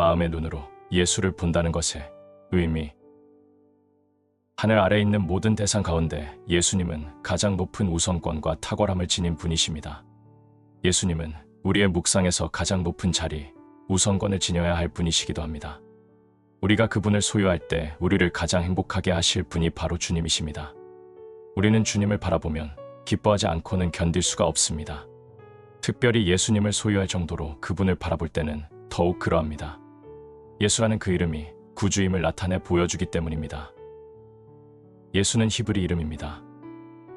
마음의 눈으로 예수를 본다는 것의 의미. 하늘 아래 있는 모든 대상 가운데 예수님은 가장 높은 우선권과 탁월함을 지닌 분이십니다. 예수님은 우리의 묵상에서 가장 높은 자리, 우선권을 지녀야 할 분이시기도 합니다. 우리가 그분을 소유할 때 우리를 가장 행복하게 하실 분이 바로 주님이십니다. 우리는 주님을 바라보면 기뻐하지 않고는 견딜 수가 없습니다. 특별히 예수님을 소유할 정도로 그분을 바라볼 때는 더욱 그러합니다. 예수라는 그 이름이 구주임을 나타내 보여주기 때문입니다. 예수는 히브리 이름입니다.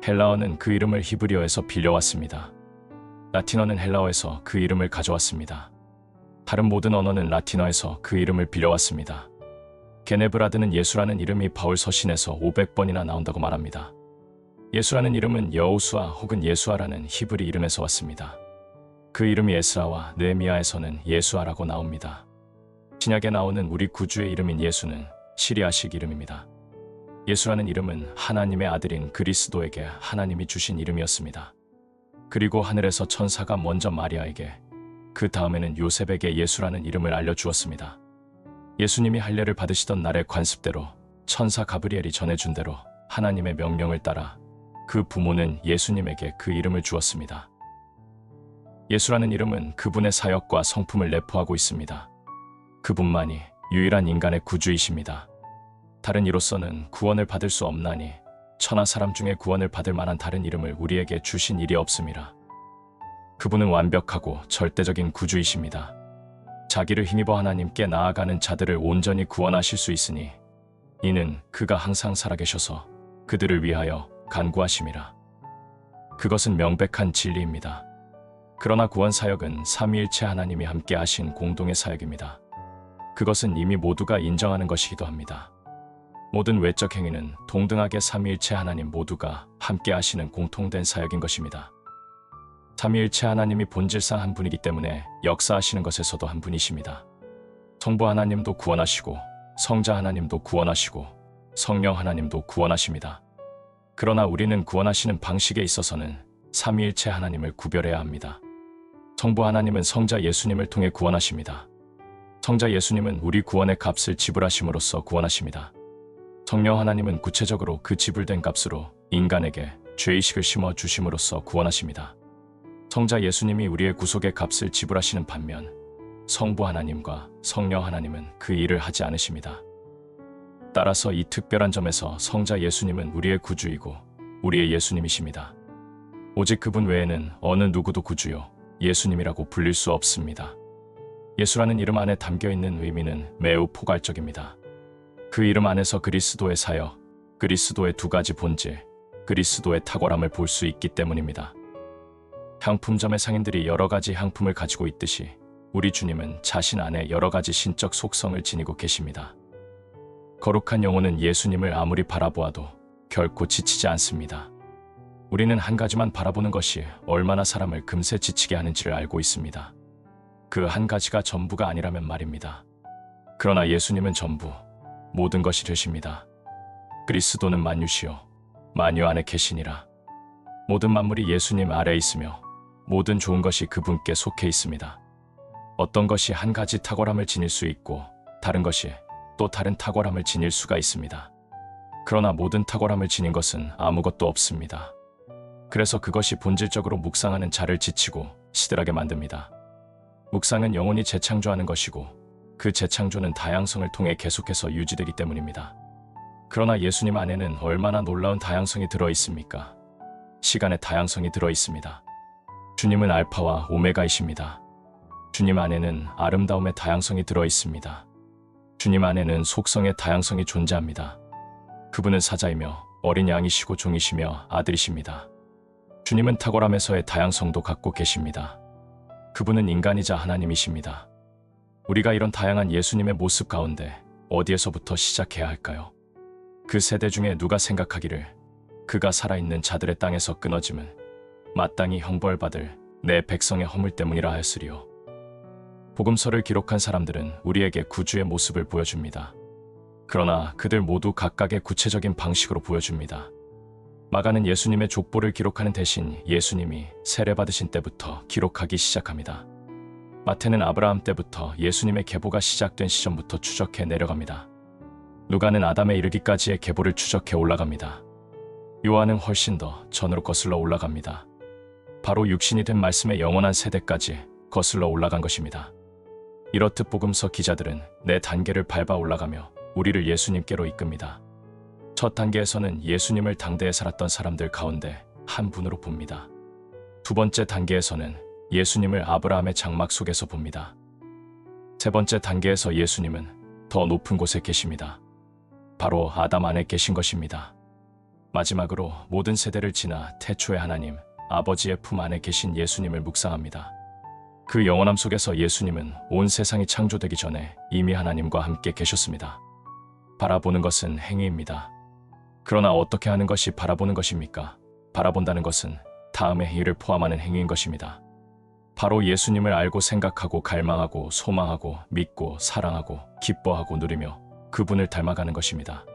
헬라어는 그 이름을 히브리어에서 빌려왔습니다. 라틴어는 헬라어에서 그 이름을 가져왔습니다. 다른 모든 언어는 라틴어에서 그 이름을 빌려왔습니다. 게네브라드는 예수라는 이름이 바울 서신에서 500번이나 나온다고 말합니다. 예수라는 이름은 여호수아 혹은 예수아라는 히브리 이름에서 왔습니다. 그 이름이 에스라와 느헤미야에서는 예수아라고 나옵니다. 신약에 나오는 우리 구주의 이름인 예수는 시리아식 이름입니다. 예수라는 이름은 하나님의 아들인 그리스도에게 하나님이 주신 이름이었습니다. 그리고 하늘에서 천사가 먼저 마리아에게 그 다음에는 요셉에게 예수라는 이름을 알려주었습니다. 예수님이 할례를 받으시던 날의 관습대로 천사 가브리엘이 전해준 대로 하나님의 명령을 따라 그 부모는 예수님에게 그 이름을 주었습니다. 예수라는 이름은 그분의 사역과 성품을 내포하고 있습니다. 그분만이 유일한 인간의 구주이십니다. 다른 이로서는 구원을 받을 수 없나니 천하 사람 중에 구원을 받을 만한 다른 이름을 우리에게 주신 일이 없습니다. 그분은 완벽하고 절대적인 구주이십니다. 자기를 힘입어 하나님께 나아가는 자들을 온전히 구원하실 수 있으니 이는 그가 항상 살아계셔서 그들을 위하여 간구하심이라. 그것은 명백한 진리입니다. 그러나 구원 사역은 삼위일체 하나님이 함께 하신 공동의 사역입니다. 그것은 이미 모두가 인정하는 것이기도 합니다. 모든 외적 행위는 동등하게 삼위일체 하나님 모두가 함께 하시는 공통된 사역인 것입니다. 삼위일체 하나님이 본질상 한 분이기 때문에 역사하시는 것에서도 한 분이십니다. 성부 하나님도 구원하시고 성자 하나님도 구원하시고 성령 하나님도 구원하십니다. 그러나 우리는 구원하시는 방식에 있어서는 삼위일체 하나님을 구별해야 합니다. 성부 하나님은 성자 예수님을 통해 구원하십니다. 성자 예수님은 우리 구원의 값을 지불하심으로써 구원하십니다. 성령 하나님은 구체적으로 그 지불된 값으로 인간에게 죄의식을 심어 주심으로써 구원하십니다. 성자 예수님이 우리의 구속의 값을 지불하시는 반면 성부 하나님과 성령 하나님은 그 일을 하지 않으십니다. 따라서 이 특별한 점에서 성자 예수님은 우리의 구주이고 우리의 예수님이십니다. 오직 그분 외에는 어느 누구도 구주요 예수님이라고 불릴 수 없습니다. 예수라는 이름 안에 담겨 있는 의미는 매우 포괄적입니다. 그 이름 안에서 그리스도의 사역, 그리스도의 두 가지 본질, 그리스도의 탁월함을 볼 수 있기 때문입니다. 향품점의 상인들이 여러 가지 향품을 가지고 있듯이 우리 주님은 자신 안에 여러 가지 신적 속성을 지니고 계십니다. 거룩한 영혼은 예수님을 아무리 바라보아도 결코 지치지 않습니다. 우리는 한 가지만 바라보는 것이 얼마나 사람을 금세 지치게 하는지를 알고 있습니다. 그 한 가지가 전부가 아니라면 말입니다. 그러나 예수님은 전부, 모든 것이 되십니다. 그리스도는 만유시요, 만유 안에 계시니라. 모든 만물이 예수님 아래 있으며 모든 좋은 것이 그분께 속해 있습니다. 어떤 것이 한 가지 탁월함을 지닐 수 있고 다른 것이 또 다른 탁월함을 지닐 수가 있습니다. 그러나 모든 탁월함을 지닌 것은 아무것도 없습니다. 그래서 그것이 본질적으로 묵상하는 자를 지치고 시들하게 만듭니다. 묵상은 영혼이 재창조하는 것이고 그 재창조는 다양성을 통해 계속해서 유지되기 때문입니다. 그러나 예수님 안에는 얼마나 놀라운 다양성이 들어 있습니까? 시간의 다양성이 들어 있습니다. 주님은 알파와 오메가이십니다. 주님 안에는 아름다움의 다양성이 들어 있습니다. 주님 안에는 속성의 다양성이 존재합니다. 그분은 사자이며 어린 양이시고 종이시며 아들이십니다. 주님은 탁월함에서의 다양성도 갖고 계십니다. 그분은 인간이자 하나님이십니다. 우리가 이런 다양한 예수님의 모습 가운데 어디에서부터 시작해야 할까요? 그 세대 중에 누가 생각하기를 그가 살아있는 자들의 땅에서 끊어짐은 마땅히 형벌받을 내 백성의 허물 때문이라 하였으리요. 복음서를 기록한 사람들은 우리에게 구주의 모습을 보여줍니다. 그러나 그들 모두 각각의 구체적인 방식으로 보여줍니다. 마가는 예수님의 족보를 기록하는 대신 예수님이 세례받으신 때부터 기록하기 시작합니다. 마태는 아브라함 때부터 예수님의 계보가 시작된 시점부터 추적해 내려갑니다. 누가는 아담에 이르기까지의 계보를 추적해 올라갑니다. 요한은 훨씬 더 전으로 거슬러 올라갑니다. 바로 육신이 된 말씀의 영원한 세대까지 거슬러 올라간 것입니다. 이렇듯 복음서 기자들은 네 단계를 밟아 올라가며 우리를 예수님께로 이끕니다. 첫 단계에서는 예수님을 당대에 살았던 사람들 가운데 한 분으로 봅니다. 두 번째 단계에서는 예수님을 아브라함의 장막 속에서 봅니다. 세 번째 단계에서 예수님은 더 높은 곳에 계십니다. 바로 아담 안에 계신 것입니다. 마지막으로 모든 세대를 지나 태초의 하나님, 아버지의 품 안에 계신 예수님을 묵상합니다. 그 영원함 속에서 예수님은 온 세상이 창조되기 전에 이미 하나님과 함께 계셨습니다. 바라보는 것은 행위입니다. 그러나 어떻게 하는 것이 바라보는 것입니까? 바라본다는 것은 다음의 일을 포함하는 행위인 것입니다. 바로 예수님을 알고 생각하고 갈망하고 소망하고 믿고 사랑하고 기뻐하고 누리며 그분을 닮아가는 것입니다.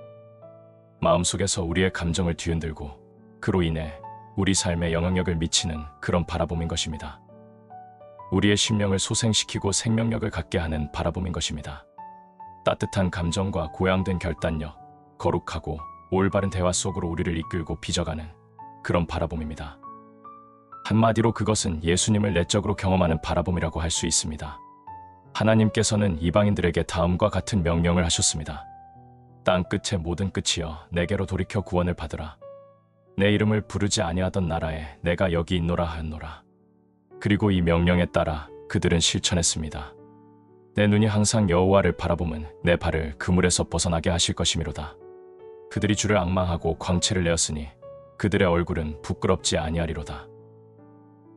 마음속에서 우리의 감정을 뒤흔들고 그로 인해 우리 삶에 영향력을 미치는 그런 바라봄인 것입니다. 우리의 심령을 소생시키고 생명력을 갖게 하는 바라봄인 것입니다. 따뜻한 감정과 고양된 결단력, 거룩하고 올바른 대화 속으로 우리를 이끌고 빚어가는 그런 바라봄입니다. 한마디로 그것은 예수님을 내적으로 경험하는 바라봄이라고 할 수 있습니다. 하나님께서는 이방인들에게 다음과 같은 명령을 하셨습니다. 땅 끝의 모든 끝이여 내게로 돌이켜 구원을 받으라. 내 이름을 부르지 아니하던 나라에 내가 여기 있노라 하였노라. 그리고 이 명령에 따라 그들은 실천했습니다. 내 눈이 항상 여호와를 바라보면 내 발을 그물에서 벗어나게 하실 것이미로다. 그들이 주를 악망하고 광채를 내었으니 그들의 얼굴은 부끄럽지 아니하리로다.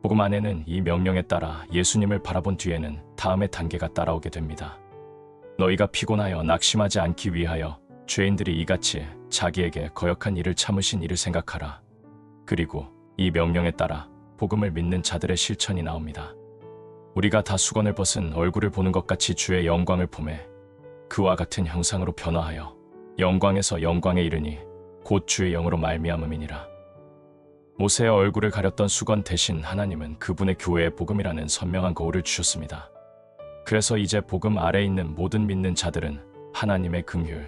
복음 안에는 이 명령에 따라 예수님을 바라본 뒤에는 다음의 단계가 따라오게 됩니다. 너희가 피곤하여 낙심하지 않기 위하여 죄인들이 이같이 자기에게 거역한 일을 참으신 일을 생각하라. 그리고 이 명령에 따라 복음을 믿는 자들의 실천이 나옵니다. 우리가 다 수건을 벗은 얼굴을 보는 것 같이 주의 영광을 보매 그와 같은 형상으로 변화하여 영광에서 영광에 이르니 곧 주의 영으로 말미암음이니라. 모세의 얼굴을 가렸던 수건 대신 하나님은 그분의 교회의 복음이라는 선명한 거울을 주셨습니다. 그래서 이제 복음 아래 있는 모든 믿는 자들은 하나님의 긍휼,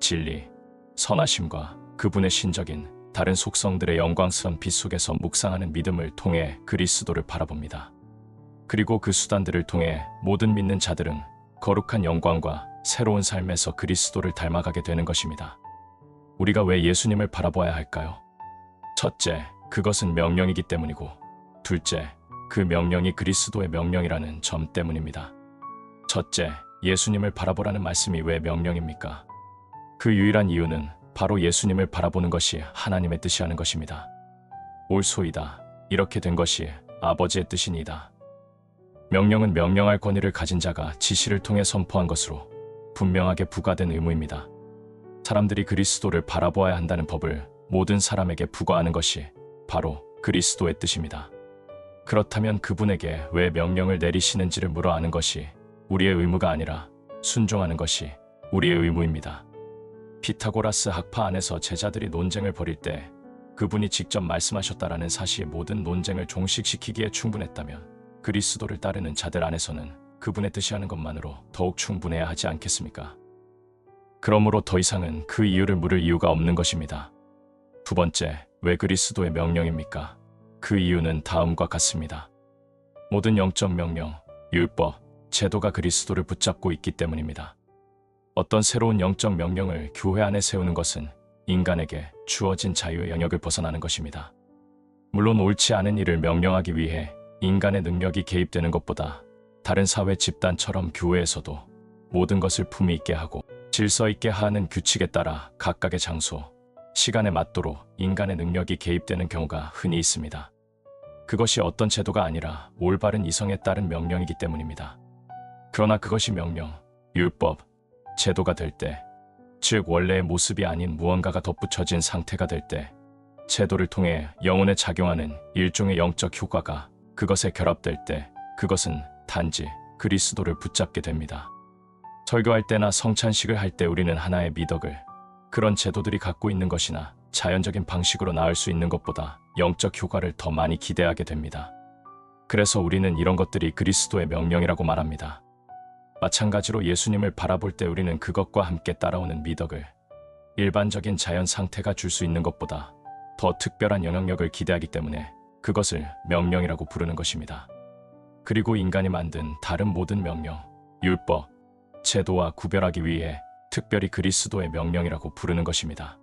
진리, 선하심과 그분의 신적인 다른 속성들의 영광스런 빛 속에서 묵상하는 믿음을 통해 그리스도를 바라봅니다. 그리고 그 수단들을 통해 모든 믿는 자들은 거룩한 영광과 새로운 삶에서 그리스도를 닮아가게 되는 것입니다. 우리가 왜 예수님을 바라봐야 할까요? 첫째, 그것은 명령이기 때문이고, 둘째, 그 명령이 그리스도의 명령이라는 점 때문입니다. 첫째, 예수님을 바라보라는 말씀이 왜 명령입니까? 그 유일한 이유는 바로 예수님을 바라보는 것이 하나님의 뜻이라는 것입니다. 옳소이다. 이렇게 된 것이 아버지의 뜻이니이다. 명령은 명령할 권위를 가진 자가 지시를 통해 선포한 것으로 분명하게 부과된 의무입니다. 사람들이 그리스도를 바라보아야 한다는 법을 모든 사람에게 부과하는 것이 바로 그리스도의 뜻입니다. 그렇다면 그분에게 왜 명령을 내리시는지를 물어 아는 것이 우리의 의무가 아니라 순종하는 것이 우리의 의무입니다. 피타고라스 학파 안에서 제자들이 논쟁을 벌일 때 그분이 직접 말씀하셨다라는 사실이 모든 논쟁을 종식시키기에 충분했다면 그리스도를 따르는 자들 안에서는 그분의 뜻이 하는 것만으로 더욱 충분해야 하지 않겠습니까? 그러므로 더 이상은 그 이유를 물을 이유가 없는 것입니다. 두 번째, 왜 그리스도의 명령입니까? 그 이유는 다음과 같습니다. 모든 영적 명령, 율법, 제도가 그리스도를 붙잡고 있기 때문입니다. 어떤 새로운 영적 명령을 교회 안에 세우는 것은 인간에게 주어진 자유의 영역을 벗어나는 것입니다. 물론 옳지 않은 일을 명령하기 위해 인간의 능력이 개입되는 것보다 다른 사회 집단처럼 교회에서도 모든 것을 품위 있게 하고 질서 있게 하는 규칙에 따라 각각의 장소, 시간에 맞도록 인간의 능력이 개입되는 경우가 흔히 있습니다. 그것이 어떤 제도가 아니라 올바른 이성에 따른 명령이기 때문입니다. 그러나 그것이 명령, 율법, 제도가 될 때, 즉 원래의 모습이 아닌 무언가가 덧붙여진 상태가 될 때, 제도를 통해 영혼에 작용하는 일종의 영적 효과가 그것에 결합될 때, 그것은 단지 그리스도를 붙잡게 됩니다. 설교할 때나 성찬식을 할 때 우리는 하나의 미덕을 그런 제도들이 갖고 있는 것이나 자연적인 방식으로 나을 수 있는 것보다 영적 효과를 더 많이 기대하게 됩니다. 그래서 우리는 이런 것들이 그리스도의 명령이라고 말합니다. 마찬가지로 예수님을 바라볼 때 우리는 그것과 함께 따라오는 미덕을 일반적인 자연 상태가 줄 수 있는 것보다 더 특별한 영향력을 기대하기 때문에 그것을 명령이라고 부르는 것입니다. 그리고 인간이 만든 다른 모든 명령, 율법, 제도와 구별하기 위해 특별히 그리스도의 명령이라고 부르는 것입니다.